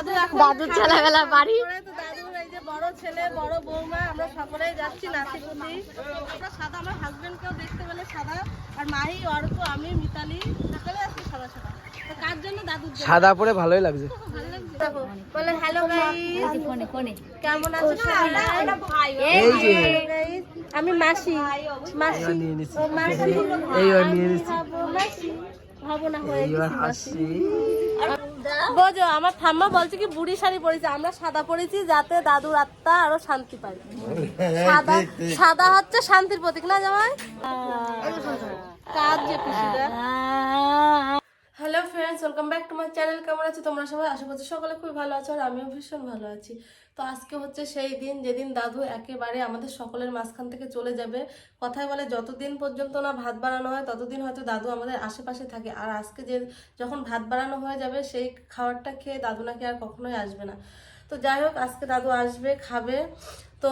দাদু এখন দাদুর ছেলেবেলা বাড়ি। দাদুর এই যে বড় ছেলে বড় বৌমা আমরা সকলেই যাচ্ছি আমরা সাদা আমার হাজবেন্ডকেও দেখতে পেলে সাদা আর মাহি অর্ক আমি মিতালি সকলে আছি সাদা সাদা। কার জন্য দাদুর জন্য? সাদা পরে ভালোই লাগছে। বলে হ্যালো গাইস ফোনে ফোনে কেমন আছো এই যে আমি মাসি মাসি। নিয়ে নিচ্ছি। ও মাসি। নিয়ে নিচ্ছি। হব না হয়ে গেছি মাসি। বোঝো আমার ঠাম্মা বলছে কি বুড়ি শাড়ি পরেছি আমরা সাদা পরেছি যাতে দাদুর আত্মা আরও শান্তি পায়। সাদা সাদা হচ্ছে শান্তির প্রতীক না জামাই? কাজ যে খুশিটা। Hello friends welcome back to my channel কেমন আছো তোমরা সবাই? আশা করছি সকলে খুব ভালো আছো আর আমিও ভীষণ ভালো আছি। তো আজকে হচ্ছে সেই দিন, যেদিন দাদু একেবারে আমাদের সকলের মাঝখান থেকে চলে যাবে। কথায় বলে যতদিন পর্যন্ত না ভাত বানানো হয়, ততদিন হয়তো দাদু আমাদের আশেপাশে থাকে। আর আজকে যে যখন ভাত বানানো হয়ে যাবে, সেই খাবারটা খেয়ে দাদু নাকি আর কখনোই আসবে না। তো যাই হোক, আজকে দাদু আসবে, খাবে। তো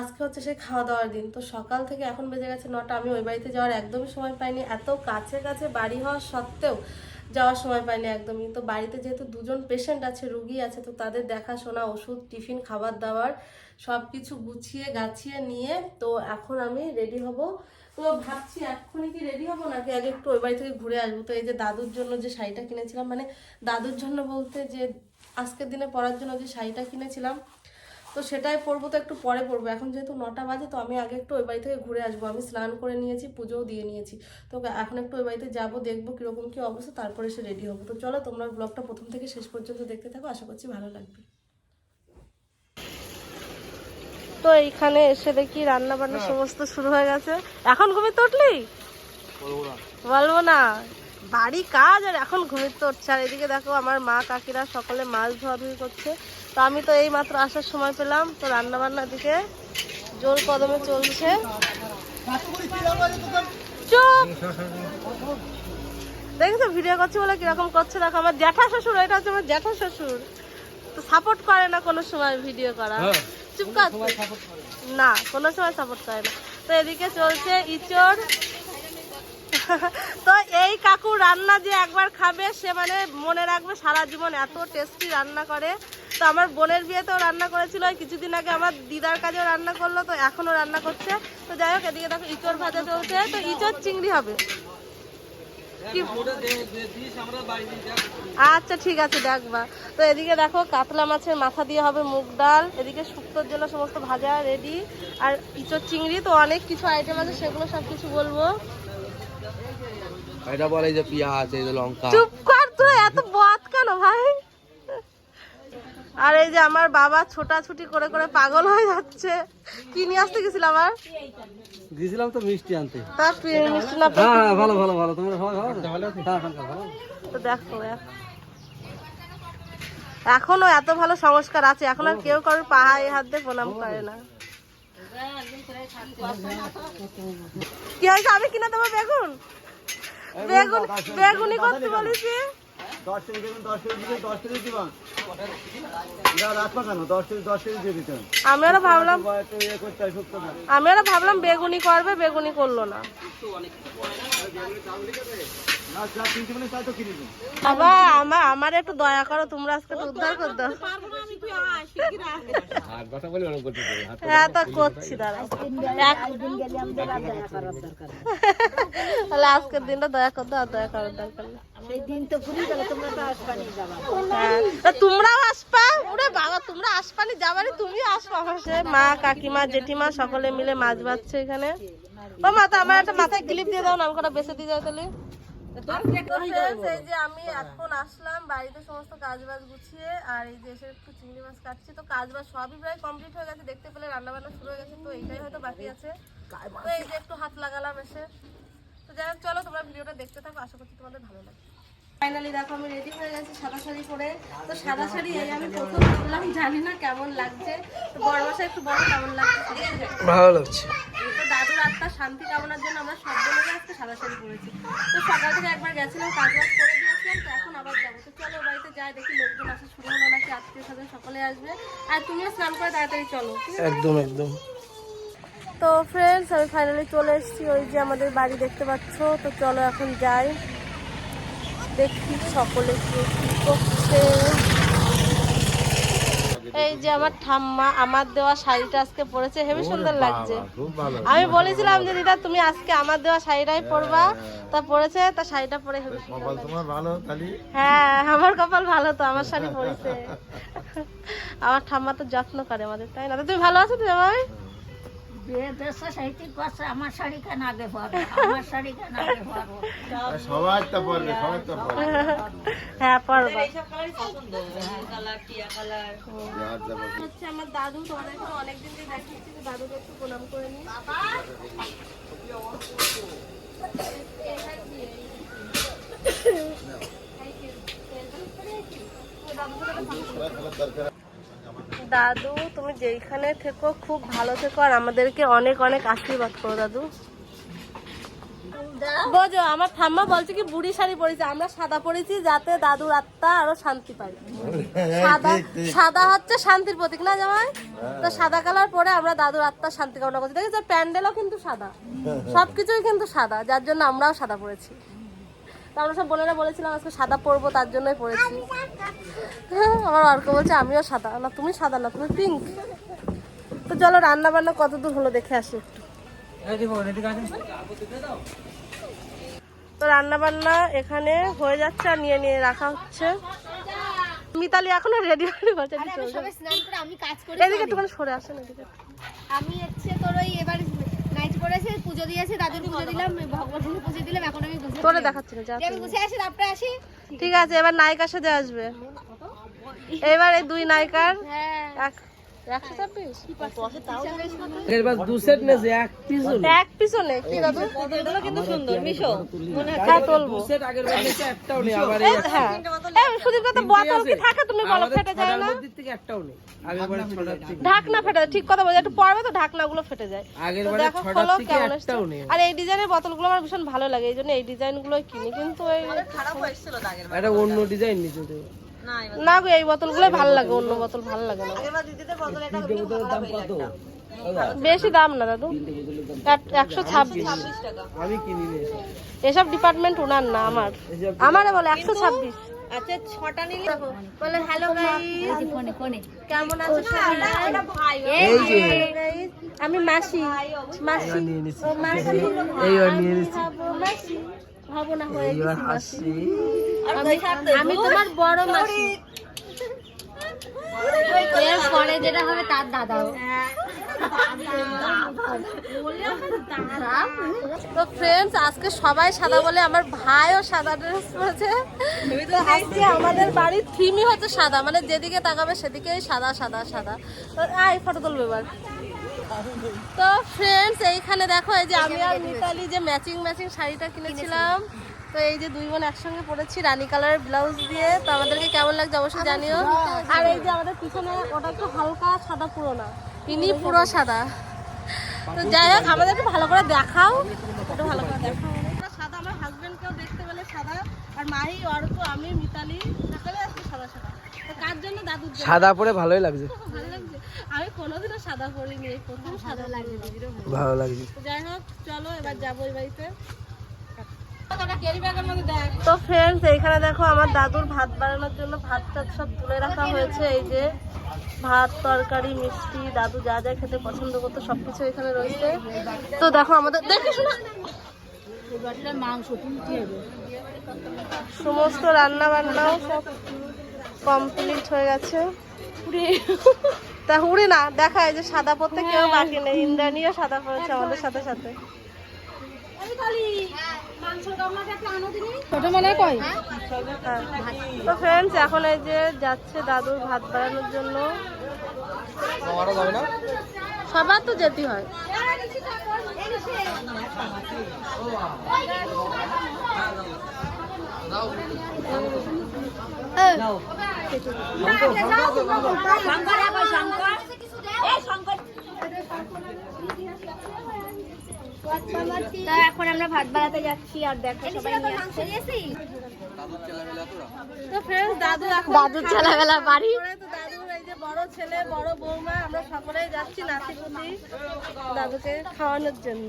আজকে হচ্ছে সেই খাওয়া দাওয়ার দিন। তো সকাল থেকে এখন বেজে গেছে নটা। আমি ওই বাড়িতে যাওয়ার একদমই সময় পাইনি। এত কাছে কাছে বাড়ি হওয়া সত্ত্বেও যাওয়ার সময় পাইনি একদমই। তো বাড়িতে যেহেতু দুজন পেশেন্ট আছে, রুগী আছে, তো তাদের দেখাশোনা, ওষুধ, টিফিন, খাবার দাবার সব কিছু গুছিয়ে গাছিয়ে নিয়ে, তো এখন আমি রেডি হব। তো ভাবছি এক্ষুনি কি রেডি হব, নাকি আগে একটু ওই বাড়ি থেকে ঘুরে আসব? তো এই যে দাদুর জন্য যে শাড়িটা কিনেছিলাম মানে দাদুর জন্য বলতে যে আজকের দিনে পরার জন্য যে শাড়িটা কিনেছিলাম তো সেটাই পরবো তো একটু পরে পরবো। এখন যেহেতু নটা বাজে তো আমি আগে একটু ওই বাড়ি থেকে ঘুরে আসব। আমি স্নান করে নিয়েছি পুজোও দিয়ে নিয়েছি। তো এখন একটু ওই বাড়িতে যাব দেখব কীরকম কি অবস্থা তারপরে সে রেডি হব। তো চলো তোমরা ব্লগটা প্রথম থেকে শেষ পর্যন্ত দেখতে থাকো আশা করছি ভালো লাগবে। তো এইখানে এসে দেখি রান্না বান্না সমস্ত শুরু হয়ে গেছে। এখন ঘুমিয়ে উঠলি? বলব না। বাড়ি কাজ আর এখন ঘুমিয়ে উঠছে। আর এদিকে দেখো আমার মা কাকিরা সকলে মাছ ধোয়াধুয়ি করছে। তো আমি তো এই মাত্র আসার সময় পেলাম তো রান্না বান্নার দিকে জোর কদমে চলছে। চুপ! দেখছ ভিডিও করছে বলে কীরকম করছে? দেখো আমার জ্যাঠা শ্বশুর এটা হচ্ছে আমার জ্যাঠা শ্বশুর। তো সাপোর্ট করে না কোনো সময় ভিডিও করা? চুপ কর না। কোনো সময় সাপোর্ট করে না। তো এদিকে চলছে ইচড়। তো এই কাকু রান্না যে একবার খাবে সে মানে মনে রাখবে সারা জীবন এত টেস্টি রান্না করে। তো আমার বোনের বিয়েতেও রান্না করেছিল কিছুদিন আগে আমার দিদার কাজেও রান্না করল তো এখনও রান্না করছে। তো যাই হোক এদিকে দেখো ইচড় ভাজা চলছে তো ইচড় চিংড়ি হবে। আচ্ছা ঠিক আছে দেখবা। তো এদিকে দেখো কাতলা মাছের মাথা দিয়ে হবে মুগ ডাল এদিকে শুক্তোর জন্য সমস্ত ভাজা রেডি আর ইচড় চিংড়ি তো অনেক কিছু আইটেম আছে সেগুলো সব কিছু বলব। এটা বলে যে পেঁয়াজ এই যে লঙ্কা। চুপ কর তুই এত বদ কেন ভাই? আর এই যে আমার বাবা ছোটাছুটি করে করে পাগল হয়ে যাচ্ছে। কি নিয়ে আসতে গেছিল আমার গেছিলাম তো মিষ্টি আনতে। তার প্রিয় মিষ্টি না হ্যাঁ হ্যাঁ ভালো ভালো ভালো। তোমরা সবাই ভালো তো? হ্যাঁ হ্যাঁ, ভালো। তো দেখো এখনও এত ভালো সংস্কার আছে। এখন আর কেউ কারোর পাহাড়ে হাত দিয়ে প্রণাম করে না। কি হয়েছে? আমি কিনা দেবো বেগুন? বেগুন বেগুনি করতে বলেছি? দশ কেজি দেবেন দশ কেজি দিবেন দশ কেজি দিবেন। রাখবা কেন? দশ কেজি দশ কেজি দিয়ে দিতেন। আমি আরও ভাবলাম করতে আমি বেগুনি করবে বেগুনি করল না। বাবা আমার আমার একটু দয়া করো তোমরা আজকে উদ্ধার করে দাও। হ্যাঁ তা করছি দাঁড়া আজকের দিনটা দয়া করে দাও আর দয়া করার দরকার নেই তা তোমরাও আসবা? ওরে বাবা, তোমরা আসবানি যাবানি, তুমিও আসবা আমার সাথে। মা, কাকিমা, জেঠিমা, সকলে মিলে মাছ বাচ্ছে এখানে। ও মা, তো আমার একটা মাথায় ক্লিপ দিয়ে দাও না, আমি কটা বেঁচে দিয়ে যাও তাহলে। আমি এখন আসলাম, বাড়িতে সমস্ত কাজ গুছিয়ে, আর এই যে এসে একটু চিংড়ি মাছ কাটছি। তো কাজ বাজ সবই প্রায় কমপ্লিট হয়ে গেছে, দেখতে পেলে রান্না বান্না শুরু হয়ে গেছে, তো এইটাই হয়তো বাকি আছে। তো এই যে একটু হাত লাগালাম এসে। তো যাই চলো তোমরা ভিডিওটা দেখতে থাকো, আশা করছি তোমাদের ভালো লাগবে। ফাইনালি দেখো আমি রেডি হয়ে গেছি সাদা শাড়ি পরে। তো সাদা শাড়ি এই আমি প্রথম পরলাম জানি না কেমন লাগছে। তো বড় মাসে একটু বড় কেমন লাগছে? ভালো লাগছে। তো দাদুর আত্মার শান্তি কামনার জন্য আমরা সব মিলে আজকে সাদা শাড়ি পরেছি। তো সকাল থেকে একবার গেছিলাম কাজ বাজ করে দিয়েছিলাম তো এখন আবার যাব। তো চলো বাড়িতে যাই দেখি লোকজন আসা শুরু হলো নাকি আত্মীয় স্বজন সকলে আসবে। আর তুমিও স্নান করে তাড়াতাড়ি চলো একদম একদম। তো ফ্রেন্ডস আমি ফাইনালি চলে এসেছি ওই যে আমাদের বাড়ি দেখতে পাচ্ছ। তো চলো এখন যাই। দেখি সকলে কি কি করছে। এই যে আমার ঠাম্মা আমার দেওয়া শাড়িটা আজকে পরেছে হেবি সুন্দর লাগছে। আমি বলেছিলাম যে দিদা তুমি আজকে আমার দেওয়া শাড়িটাই পরবা। তা পরেছে তা শাড়িটা পরে হেবি সুন্দর ভালো হ্যাঁ আমার কপাল ভালো তো আমার শাড়ি পরেছে। আমার ঠাম্মা তো যত্ন করে আমাদের তাই না? তা তুমি ভালো আছো তো জামাই? বিয়ে দেশে সাহিত্যিক করছে আমার শাড়ি কেন আগে পরবো? আমার শাড়ি কেন আগে পরবো? তো তো হ্যাঁ পরবা। হচ্ছে আমার দাদু তোমাদেরকে অনেকদিন দিয়ে দেখাচ্ছি দাদুকে একটু প্রণাম করে নিই দাদু তুমি যেইখানে থেকো খুব ভালো থেকো আর আমাদেরকে অনেক অনেক আশীর্বাদ করো দাদু। বোঝো আমার ঠাম্মা বলছে কি বুড়ি শাড়ি পরেছে আমরা সাদা পরেছি যাতে দাদুর আত্মা আরও শান্তি পায়। সাদা সাদা হচ্ছে শান্তির প্রতীক না জামাই? তো সাদা কালার পরে আমরা দাদুর আত্মা শান্তি কামনা করছি। দেখেছ প্যান্ডেলও কিন্তু সাদা। সবকিছুই কিন্তু সাদা যার জন্য আমরাও সাদা পরেছি। তো আমরা সব বোনেরা বলেছিলাম আজকে সাদা পরবো তার জন্যই পরেছি। আমার অর্ক বলছে আমিও সাদা। না তুমি সাদা না তুমি পিঙ্ক তো চলো রান্না বান্না কত দূর হলো দেখে আসি একটু। তো রান্না বান্না এখানে হয়ে যাচ্ছে আর নিয়ে নিয়ে রাখা হচ্ছে। মিতালি এখনও রেডি হয়নি বলছে আমি কাজ করি এদিকে একটুখানি সরে আসেন এদিকে। আমি হচ্ছে তোর ওই এবার করেছে পুজো দিয়েছে দাদুর পুজো দিলাম ভগবানের পুজো দিলাম এখন আমি গুছিয়ে তোরে দেখাচ্ছি না যা আমি গুছিয়ে আসি তারপরে আসি। ঠিক আছে এবার নায়িকার সাথে আসবে। এবার এই দুই নায়িকার হ্যাঁ। এক একশো ছাব্বিশ এবার দু সেট নেছে এক পিস এক পিছনে কি দাদু কিন্তু সুন্দর মিশো। হ্যাঁ তুলবো। সেট আগের বার নেছে একটাও নেই আবার এই এই সুদীপ দাদা বোতল কি থাকে? তুমি বলো ফেটে যায় না? মধ্যে থেকে একটাও নেই। আগের বারে ছটার থেকে। ঢাকনা ফেটে যায় ঠিক কথা বলছো। একটু পরবে তো ঢাকনাগুলো ফেটে যায়। আর এই ডিজাইনের বোতলগুলো আমার ভীষণ ভালো লাগে এই জন্য এই ডিজাইনগুলোই কিনি। কিন্তু অন্য ডিজাইন নিচে না গো এই বোতলগুলোই ভালো লাগে অন্য বোতল ভালো লাগে না। বেশি দাম না দাদু। এক- একশো ছাব্বিশ। আমি এসব। এসব ডিপার্টমেন্ট উনার না আমার। আমারে বলে একশো ছাব্বিশ। আচ্ছা ছটা নিলে বলে হ্যালো গাইস কোনে কোনে কেমন আছো সবাই? এই যে। আমি মাসি। মাসি। ও মাসি। নিয়ে নিছি। হব মাসি। হব না হয়ে গেছি আমি তোমার বড় মাসি। পরে যেটা হবে তার দাদাও তো ফ্রেন্ডস আজকে সবাই সাদা বলে আমার ভাইও সাদা ড্রেস পরেছে। তো আজকে আমাদের বাড়ির থিমই হচ্ছে সাদা মানে যেদিকে তাকাবে সেদিকেই সাদা সাদা সাদা। তো আই ফটো তুলবে এবার। তো ফ্রেন্ডস এইখানে দেখো এই যে আমি আর মিতালি যে ম্যাচিং ম্যাচিং শাড়িটা কিনেছিলাম। তো এই যে দুই বোন একসঙ্গে পরেছি রানী কালারের ব্লাউজ দিয়ে। তো আমাদেরকে কেমন লাগছে অবশ্যই জানিও। আর এই যে আমাদের পিছনে ওটা একটু হালকা সাদা পুরো না ইনি পুরো সাদা। তো যাই হোক আমাদের একটু ভালো করে দেখাও। একটু ভালো করে দেখাও। সাদা আমার হাজবেন্ডকেও দেখতে পেলে সাদা। আর মাহি অর্ক আমি মিতালি সকলে সাদা সাদা। তো কার জন্য দাদুর সাদা পরে ভালোই লাগছে। আমি কোনোদিনও সাদা পরিনি প্রথম সাদা লাগে ভালো লাগছে যাই হোক চলো এবার যাব ওই বাড়িতে। তো ফ্রেন্ডস এইখানে দেখো আমার দাদুর ভাত বানানোর জন্য ভাত টাত সব তুলে রাখা হয়েছে এই যে ভাত তরকারি মিষ্টি দাদু যা যা খেতে পছন্দ করতো সবকিছু এখানে রয়েছে। তো দেখো আমাদের দেখে শোনা। সমস্ত রান্না বান্নাও সব কমপ্লিট হয়ে গেছে। তা হুড়ি না দেখায় যে সাদা পড়তে কেউ বাকি নেই। ইন্দ্রাণীও সাদা পড়েছে আমাদের সাথে সাথে। মনে কয়? হ্যাঁ। তো ফ্রেন্ডস এখন এই যে যাচ্ছে দাদুর ভাত বানানোর জন্য। সবার তো যেতে হয়। তা এখন আমরা ভাত বানাতে যাচ্ছি আর দেখো সবাই নিয়ে আসছে। তো ফ্রেন্ডস দাদু এখন দাদুর ছেলেবেলা বাড়ি। তো দাদুর এই যে বড় ছেলে বড় বৌমা আমরা সকলেই যাচ্ছি নাতিপুতি দাদুকে খাওয়ানোর জন্য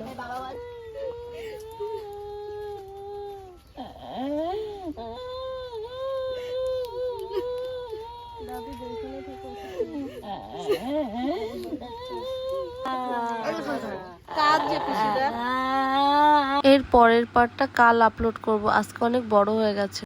দাদু বলছিল ঠিক আছে কাজ যে পিসিটা এর পরের পার্টটা কাল আপলোড করব। আজকে অনেক বড় হয়ে গেছে।